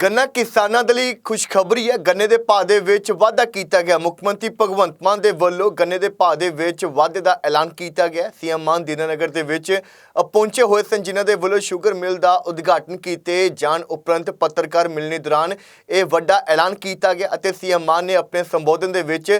ਗੰਨਾ ਕਿਸਾਨਾਂ ਦੇ ਲਈ ਖੁਸ਼ਖਬਰੀ ਹੈ। ਗੰਨੇ ਦੇ ਭਾਅ ਦੇ ਵਿੱਚ ਵਾਧਾ ਕੀਤਾ ਗਿਆ। ਮੁੱਖ ਮੰਤਰੀ ਭਗਵੰਤ ਮਾਨ ਦੇ ਵੱਲੋਂ ਗੰਨੇ ਦੇ ਭਾਅ ਦੇ ਵਿੱਚ ਵਾਧੇ ਦਾ ਐਲਾਨ ਕੀਤਾ ਗਿਆ। ਸੀਐਮ ਮਾਨ ਦੀਨਾਨਗਰ ਦੇ ਵਿੱਚ ਪਹੁੰਚੇ ਹੋਏ ਸਨ, ਜਿਨ੍ਹਾਂ ਦੇ ਵੱਲੋਂ ਸ਼ੂਗਰ ਮਿਲ ਦਾ ਉਦਘਾਟਨ ਕੀਤੇ ਜਾਣ ਉਪਰੰਤ ਪੱਤਰਕਾਰ ਮਿਲਣੇ ਦੌਰਾਨ ਇਹ ਵੱਡਾ ਐਲਾਨ ਕੀਤਾ ਗਿਆ ਅਤੇ ਸੀਐਮ ਮਾਨ ਨੇ ਆਪਣੇ ਸੰਬੋਧਨ ਦੇ ਵਿੱਚ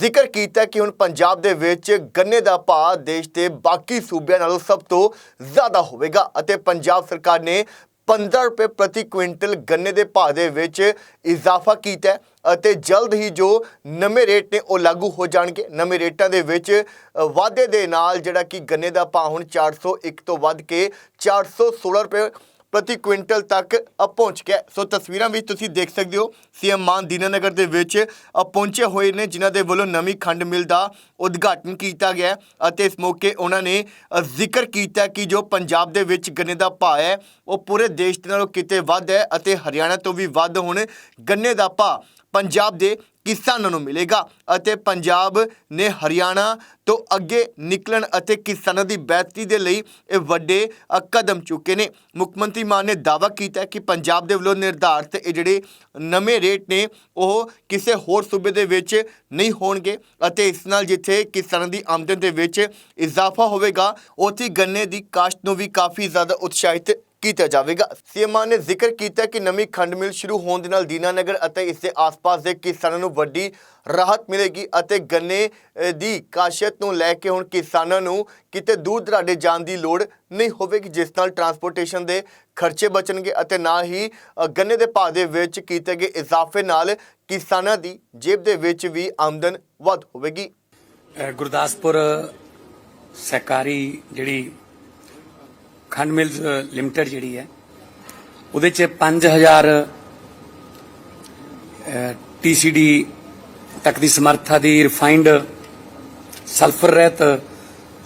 ਜ਼ਿਕਰ ਕੀਤਾ ਕਿ ਹੁਣ ਪੰਜਾਬ ਦੇ ਵਿੱਚ ਗੰਨੇ ਦਾ ਭਾਅ ਦੇਸ਼ ਦੇ ਬਾਕੀ ਸੂਬਿਆਂ ਨਾਲੋਂ ਸਭ ਤੋਂ ਜ਼ਿਆਦਾ ਹੋਵੇਗਾ ਅਤੇ ਪੰਜਾਬ ਸਰਕਾਰ ਨੇ 15 ਰੁਪਏ ਪ੍ਰਤੀ ਕੁਇੰਟਲ ਗੰਨੇ ਦੇ ਭਾਅ ਦੇ ਵਿੱਚ ਇਜ਼ਾਫਾ ਕੀਤਾ ਅਤੇ ਜਲਦ ਹੀ ਜੋ ਨਵੇਂ ਰੇਟ ਨੇ ਉਹ ਲਾਗੂ ਹੋ ਜਾਣਗੇ। ਨਵੇਂ ਰੇਟਾਂ ਦੇ ਵਿੱਚ ਵਾਧੇ ਦੇ ਨਾਲ ਜਿਹੜਾ ਕਿ ਗੰਨੇ ਦਾ ਭਾਅ ਹੁਣ 401 ਤੋਂ ਵੱਧ ਕੇ 416 ਰੁਪਏ ਪ੍ਰਤੀ ਕੁਇੰਟਲ ਤੱਕ ਪਹੁੰਚ ਗਿਆ। ਸੋ ਤਸਵੀਰਾਂ ਵਿੱਚ ਤੁਸੀਂ ਦੇਖ ਸਕਦੇ ਹੋ। ਸੀਐਮ ਮਾਨ ਦੀਨਾਨਗਰ ਦੇ ਵਿੱਚ ਪਹੁੰਚੇ ਹੋਏ ਨੇ, ਜਿਨ੍ਹਾਂ ਦੇ ਵੱਲੋਂ ਨਵੀਂ ਖੰਡ ਮਿਲ ਦਾ ਉਦਘਾਟਨ ਕੀਤਾ ਗਿਆ ਅਤੇ ਇਸ ਮੌਕੇ ਉਹਨਾਂ ਨੇ ਜ਼ਿਕਰ ਕੀਤਾ ਕਿ ਜੋ ਪੰਜਾਬ ਦੇ ਵਿੱਚ ਗੰਨੇ ਦਾ ਭਾਅ ਹੈ, ਉਹ ਪੂਰੇ ਦੇਸ਼ ਦੇ ਨਾਲੋਂ ਕਿਤੇ ਵੱਧ ਹੈ ਅਤੇ ਹਰਿਆਣਾ ਤੋਂ ਵੀ ਵੱਧ ਹੁਣ ਗੰਨੇ ਦਾ ਭਾਅ ਪੰਜਾਬ ਦੇ ਕਿਸਾਨਾਂ ਨੂੰ ਮਿਲੇਗਾ ਅਤੇ ਪੰਜਾਬ ਨੇ ਹਰਿਆਣਾ ਤੋਂ ਅੱਗੇ ਨਿਕਲਣ ਅਤੇ ਕਿਸਾਨਾਂ ਦੀ ਬਿਹਤਰੀ ਦੇ ਲਈ ਇਹ ਵੱਡੇ ਕਦਮ ਚੁੱਕੇ ਨੇ। ਮੁੱਖ ਮੰਤਰੀ ਮਾਨ ਨੇ ਦਾਅਵਾ ਕੀਤਾ ਕਿ ਪੰਜਾਬ ਦੇ ਵੱਲੋਂ ਨਿਰਧਾਰਤ ਇਹ ਜਿਹੜੇ ਨਵੇਂ ਰੇਟ ਨੇ, ਉਹ ਕਿਸੇ ਹੋਰ ਸੂਬੇ ਦੇ ਵਿੱਚ ਨਹੀਂ ਹੋਣਗੇ ਅਤੇ ਇਸ ਨਾਲ ਜਿੱਥੇ ਕਿਸਾਨਾਂ ਦੀ ਆਮਦਨ ਦੇ ਵਿੱਚ ਇਜ਼ਾਫਾ ਹੋਵੇਗਾ, ਉੱਥੇ ਗੰਨੇ ਦੀ ਕਾਸ਼ਤ ਨੂੰ ਵੀ ਕਾਫੀ ਜ਼ਿਆਦਾ ਉਤਸ਼ਾਹਿਤ ਕੀਤਾ ਜਾਵੇਗਾ। ਸੀਐਮ ਨੇ ਜ਼ਿਕਰ ਕੀਤਾ ਕਿ ਨਵੀਂ ਖੰਡ ਮਿਲ ਸ਼ੁਰੂ ਹੋਣ ਦੇ ਨਾਲ ਦੀਨਾਨਗਰ ਅਤੇ ਇਸ ਦੇ ਆਸ-ਪਾਸ ਦੇ ਕਿਸਾਨਾਂ ਨੂੰ ਵੱਡੀ ਰਾਹਤ ਮਿਲੇਗੀ ਅਤੇ ਗੰਨੇ ਦੀ ਕਾਸ਼ਤ ਨੂੰ ਲੈ ਕੇ ਹੁਣ ਕਿਸਾਨਾਂ ਨੂੰ ਕਿਤੇ ਦੂਰ ਦਰਾਡੇ ਜਾਣ ਦੀ ਲੋੜ ਨਹੀਂ ਹੋਵੇਗੀ, ਜਿਸ ਨਾਲ ਟਰਾਂਸਪੋਰਟੇਸ਼ਨ ਦੇ ਖਰਚੇ ਬਚਣਗੇ ਅਤੇ ਨਾਲ ਹੀ ਗੰਨੇ ਦੇ ਭਾਅ ਦੇ ਵਿੱਚ ਕੀਤੇ ਗਏ ਇਜ਼ਾਫੇ ਨਾਲ ਕਿਸਾਨਾਂ ਦੀ ਜੇਬ ਦੇ ਵਿੱਚ ਵੀ ਆਮਦਨ ਵੱਧ ਹੋਵੇਗੀ। ਗੁਰਦਾਸਪੁਰ ਸਹਿਕਾਰੀ ਜਿਹੜੀ ਖੰਡ ਮਿਲਸ ਲਿਮਟਿਡ ਜਿਹੜੀ ਹੈ, ਉਹਦੇ ਚ 5000 ਟੀਸੀਡੀ ਤੱਕ ਦੀ ਸਮਰੱਥਾ ਦੀ ਰਿਫਾਈਨਡ ਸਲਫਰ ਰਹਿਤ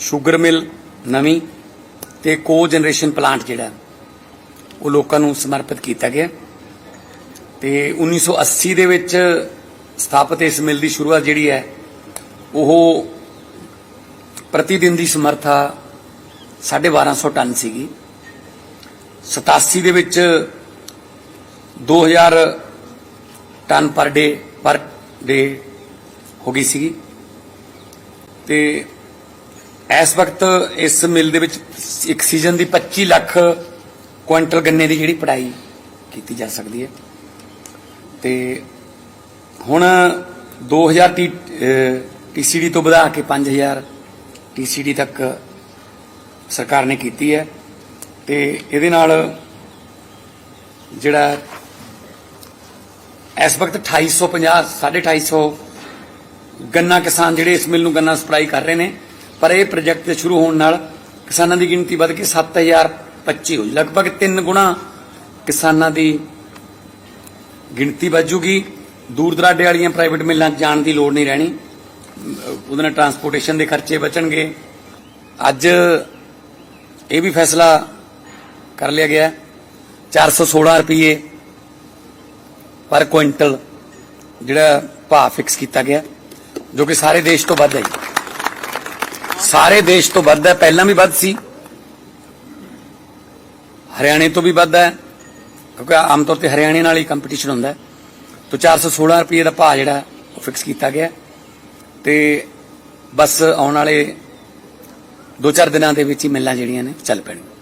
ਸ਼ੂਗਰ ਮਿਲ ਨਵੀਂ ਤੇ ਕੋ ਜਨਰੇਸ਼ਨ ਪਲਾਂਟ ਜਿਹੜਾ, ਉਹ ਲੋਕਾਂ ਨੂੰ ਸਮਰਪਿਤ ਕੀਤਾ ਗਿਆ। ਤੇ 1980 ਦੇ ਵਿੱਚ ਸਥਾਪਿਤ ਇਸ ਮਿਲ ਦੀ ਸ਼ੁਰੂਆਤ ਜਿਹੜੀ ਹੈ, ਉਹ ਪ੍ਰਤੀ ਦਿਨ ਦੀ ਸਮਰੱਥਾ 1250 ਟਨ ਸੀਗੀ। 87 ਦੇ ਵਿੱਚ 2000 ਟਨ ਪਰ ਡੇ ਪਰ ਡੇ ਹੋ ਗਈ ਸੀਗੀ। ਤੇ ਇਸ ਵਕਤ ਇਸ ਮਿਲ ਦੇ ਵਿੱਚ ਇੱਕ ਸੀਜ਼ਨ ਦੀ 25 ਲੱਖ ਕੁਇੰਟਲ ਗੰਨੇ ਦੀ ਜਿਹੜੀ ਪੜਾਈ ਕੀਤੀ ਜਾ ਸਕਦੀ ਹੈ। ਤੇ ਹੁਣ 2000 ਟੀ ਟੀਸੀਡੀ ਤੋਂ ਵਧਾ ਕੇ 5000 ਟੀਸੀਡੀ ਤੱਕ ਸਰਕਾਰ ਨੇ ਕੀਤੀ ਹੈ ਤੇ ਇਹਦੇ ਨਾਲ ਜਿਹੜਾ ਇਸ ਵਕਤ 2850 250 ਗੰਨਾ ਕਿਸਾਨ ਜਿਹੜੇ ਇਸ ਮਿਲ ਨੂੰ ਗੰਨਾ ਸਪਲਾਈ ਕਰ ਰਹੇ ਨੇ, ਪਰ ਇਹ ਪ੍ਰੋਜੈਕਟ ਸ਼ੁਰੂ ਹੋਣ ਨਾਲ ਕਿਸਾਨਾਂ ਦੀ ਗਿਣਤੀ ਵੱਧ ਕੇ 7025 ਹੋਈ। ਲਗਭਗ 3 ਗੁਣਾ ਕਿਸਾਨਾਂ ਦੀ ਗਿਣਤੀ ਵੱਜੂਗੀ ਦੂਰ ਦਰਾਡੇ ਵਾਲੀਆਂ ਪ੍ਰਾਈਵੇਟ ਮਿਲਾਂ 'ਚ ਜਾਣ ਦੀ ਲੋੜ ਨਹੀਂ ਰਹਿਣੀ। ਉਹਦੇ ਨਾਲ ਟਰਾਂਸਪੋਰਟੇਸ਼ਨ ਦੇ ਖਰਚੇ ਬਚਣਗੇ। ਅੱਜ ਇਹ ਵੀ ਫੈਸਲਾ ਕਰ ਲਿਆ ਗਿਆ। 416 ਰੁਪਏ ਪਰ ਕੁਇੰਟਲ ਜਿਹੜਾ ਭਾਅ ਫਿਕਸ ਕੀਤਾ ਗਿਆ, ਜੋ ਕਿ ਸਾਰੇ ਦੇਸ਼ ਤੋਂ ਵੱਧ ਹੈ ਸਾਰੇ ਦੇਸ਼ ਤੋਂ ਵੱਧ ਹੈ, ਪਹਿਲਾਂ ਵੀ ਵੱਧ ਸੀ। ਹਰਿਆਣੇ ਤੋਂ ਵੀ ਵੱਧ ਹੈ, ਕਿਉਂਕਿ ਆਮ ਤੌਰ ਤੇ ਹਰਿਆਣੇ ਨਾਲ ਹੀ ਕੰਪੀਟੀਸ਼ਨ ਹੁੰਦਾ ਹੈ। ਤੋਂ 416 ਰੁਪਏ ਦਾ ਭਾਅ ਜਿਹੜਾ ਉਹ ਫਿਕਸ ਕੀਤਾ ਗਿਆ। ਤੇ ਬਸ ਆਉਣ ਵਾਲੇ ਦੋ ਚਾਰ ਦਿਨਾਂ ਦੇ ਵਿੱਚ ਹੀ ਮਿਲਾਂ ਜਿਹੜੀਆਂ ਨੇ ਚੱਲ ਪੈਣਗੀਆਂ।